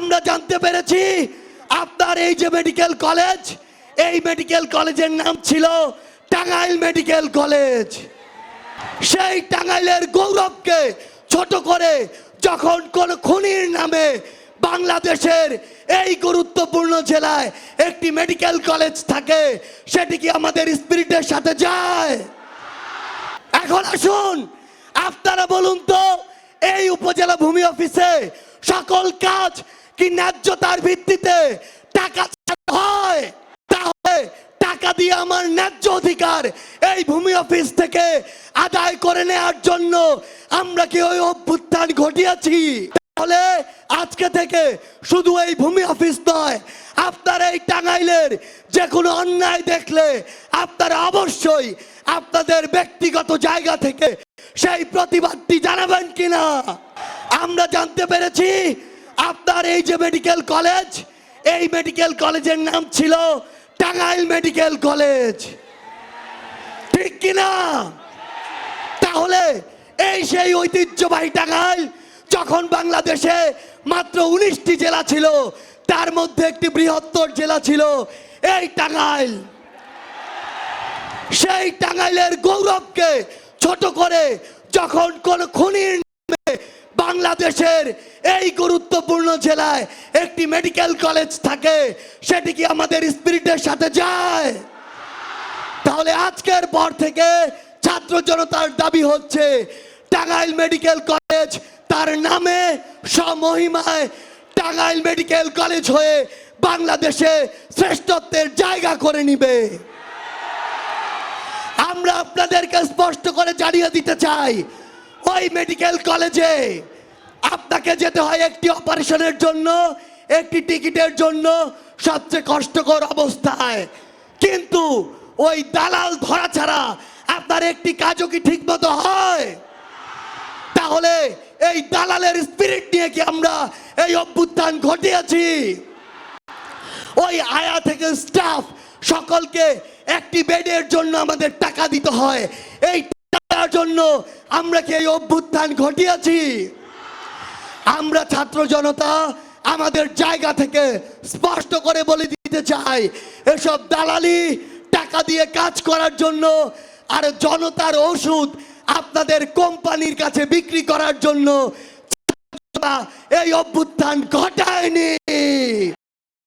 আমরা জানতে পেরেছি, আপনার এই যে মেডিকেল কলেজ, এই মেডিকেল কলেজের নাম ছিল টাঙ্গাইল মেডিকেল কলেজ। সেই টাঙ্গাইলের গৌরবকে ছোট করে যখন কোন খুনির নামে বাংলাদেশের এই গুরুত্বপূর্ণ জেলায় একটি মেডিকেল কলেজ থাকে, সেটি কি আমাদের স্পিরিটের সাথে যায়? এখন আসুন, আপনারা বলুন তো, এই উপজেলা ভূমি অফিসে সকল কাজ কি ন্যায্যতার ভিত্তিতে টাকা হয়? তাহলে টাকা দিয়ে আমার ন্যায্য অধিকার এই ভূমি অফিস থেকে আদায় করে নেওয়ার জন্য আমরা কি ওই অভ্যুত্থান ঘটিয়েছি? তাহলে আজকে থেকে শুধু এই ভূমি অফিস নয়, আপনার এই টাঙ্গাইলের যে কোনো অন্যায় দেখলে আপনারা অবশ্যই আপনাদের ব্যক্তিগত জায়গা থেকে সেই প্রতিবাদটি জানাবেন কিনা? আমরা জানতে পেরেছি আপনার এই যে মেডিকেল কলেজ এই মেডিকেল কলেজের নাম ছিল টাঙ্গাইল মেডিকেল কলেজ ঠিক কিনা? তাহলে এই সেই ঐতিহ্যবাহী টাঙ্গাইল, যখন বাংলাদেশে মাত্র উনিশটি জেলা ছিল, তার মধ্যে একটি বৃহত্তর জেলা ছিল এই টাঙ্গাইল। সেই টাঙ্গাইলের গৌরবকে ছোট করে যখন কোন খুনির বাংলাদেশের এই গুরুত্বপূর্ণ জেলায় একটি মেডিকেল কলেজ থাকে, সেটি কি আমাদের স্পিরিটের সাথে যায়? তাহলে আজকের পর থেকে ছাত্র জনতার দাবি হচ্ছে, টাঙ্গাইল মেডিকেল কলেজ তার নামে সমহিমায় টাঙ্গাইল মেডিকেল কলেজ হয়ে বাংলাদেশে শ্রেষ্ঠত্বের জায়গা করে নিবে। আমরা আপনাদেরকে স্পষ্ট করে জানিয়ে দিতে চাই ওই মেডিকেল কলেজে। আপনাকে যেতে হয় একটি অপারেশনের জন্য, একটি টিকিটের জন্য সবচেয়ে কষ্টকর অবস্থায়। কিন্তু ওই দালাল ধরা ছাড়া আপনার একটি কাজও কি ঠিক মতো হয়? তাহলে এই দালালের স্পিরিট নিয়ে কি আমরা এই অভ্যুত্থান ঘটিয়েছি? ওই আয়া থেকে স্টাফ সকলকে একটি বেডের জন্য আমাদের টাকা দিতে হয়। এই টাকার জন্য আমরা কি এই অভ্যুত্থান ঘটিয়েছি? আমরা ছাত্র জনতা আমাদের জায়গা থেকে স্পষ্ট করে বলে দিতে চাই, এসব দালালি, টাকা দিয়ে কাজ করার জন্য আর জনতার ওষুধ আপনাদের কোম্পানির কাছে বিক্রি করার জন্য এই অভ্যুত্থান ঘটায়নি।